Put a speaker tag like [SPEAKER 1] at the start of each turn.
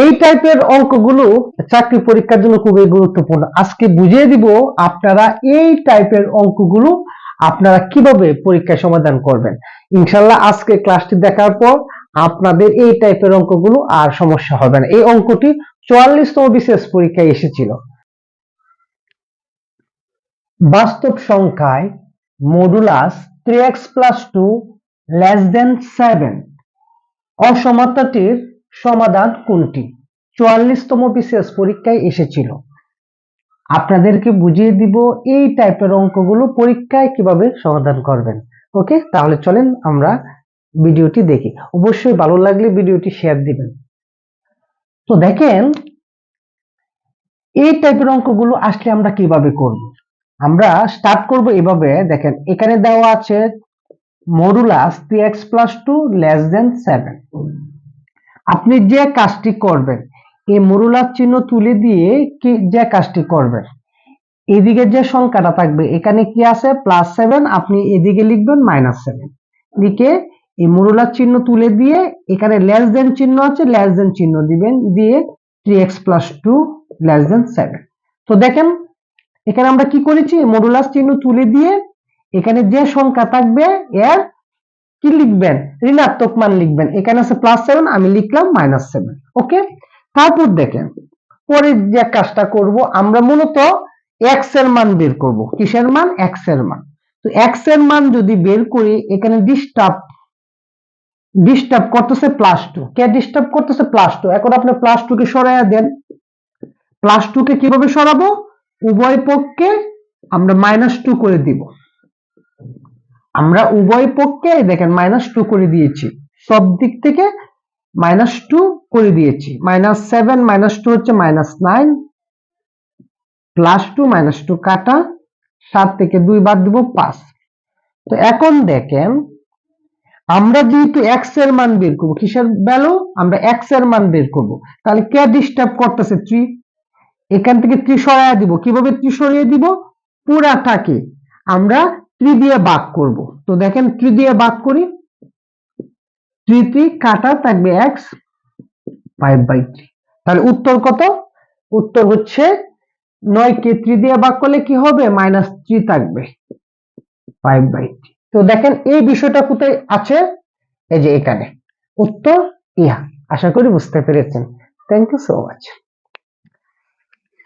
[SPEAKER 1] এই টাইপের অঙ্কগুলো চাকরি পরীক্ষার জন্য খুবই গুরুত্বপূর্ণ। আজকে বুঝিয়ে দিব আপনারা এই টাইপের অঙ্কগুলো আপনারা কীভাবে পরীক্ষায় সমাধান করবেন। ইনশাল্লাহ আজকে ক্লাসটি দেখার পর আপনাদের এই টাইপের অঙ্কগুলো আর সমস্যা হবে না। এই অঙ্কটি চুয়াল্লিশতম বিশেষ পরীক্ষায় এসেছিল। বাস্তব সংখ্যায় modulus three x plus two less than seven অসমতাটির সমাধান কোনটি? চুয়াল্লিশতম বিশেষ পরীক্ষায় এসেছিল। আপনাদেরকে বুঝিয়ে দিব এই টাইপের অঙ্কগুলো পরীক্ষায় কীভাবে সমাধান করবেন। ওকে? তাহলে চলেন আমরা ভিডিওটি দেখি। অবশ্যই ভালো লাগলে ভিডিওটি শেয়ার দিবেন। তো দেখেন, এই টাইপের অঙ্কগুলো আসলে আমরা কীভাবে করব? আমরা স্টার্ট করব এভাবে। দেখেন, এখানে দেওয়া আছে modulus three x plus two less than seven আপনি যে কাজটি করবেন, এই মরুলার চিহ্ন তুলে দিয়ে কি যে কাজটি করবেন? এদিকে যে সংখ্যাটা থাকবে, এখানে কি আছে? প্লাস সেভেন আপনি এদিকে লিখবেন মাইনাস সেভেন লিখে এই মরুলার চিহ্ন তুলে দিয়ে এখানে লেস দেন চিহ্ন আছে লেস দেন চিহ্ন দিবেন, দিয়ে three x plus two less than seven তো দেখেন, এখানে আমরা কি করেছি? মডুলাস চিহ্ন তুলে দিয়ে এখানে যে সংখ্যা থাকবে, এর কি লিখবেন? ঋণাত্মক মান লিখবেন। এখানে আছে প্লাস সেভেন আমি লিখলাম মাইনাস সেভেন ওকে তারপর দেখেন পরে যে কাজটা করব, আমরা মূলত এক্সের মান বের করব। কিসের মান? এক্সের মান। তো এক্সের মান যদি বের করি, এখানে ডিস্টার্ব ডিস্টার্ব করতেছে প্লাস টু কে ডিস্টার্ব করতেছে? প্লাস টু এখন আপনি প্লাস টু কে সরাইয়া দেন। প্লাস টু কে কীভাবে সরাবো? উভয় পক্ষে আমরা মাইনাস টু করে দিব। আমরা উভয় পক্ষে, দেখেন মাইনাস টু করে দিয়েছি। সব দিক থেকে মাইনাস টু করে দিয়েছি। মাইনাস সেভেন মাইনাস টু হচ্ছে minus nine plus two minus two কাটা, সাত থেকে দুই বাদ দিব পাঁচ। তো এখন দেখেন, আমরা যেহেতু এক্সের মান বের করব, কিসের ভ্যালু আমরা এক্সের মান বের করব। তাহলে কে ডিস্টার্ব করতেছে? থ্রি এখান থেকে থ্রি সরাইয়া দিব। কীভাবে থ্রি সরিয়ে দিব? পুরাটাকে আমরা থ্রি দিয়ে ভাগ করব। তো দেখেন থ্রি দিয়ে ভাগ করি। থ্রি কাটা থাকবে এক্স ফাইভ বাই থ্রি তাহলে উত্তর কত? উত্তর হচ্ছে নয় কে থ্রি দিয়ে ভাগ করলে কি হবে? মাইনাস থ্রি থাকবে ফাইভ বাই থ্রি তো দেখেন এই বিষয়টা কোথায় আছে? এই যে এখানে। উত্তর ইহা। আশা করি বুঝতে পেরেছেন। Thank you so much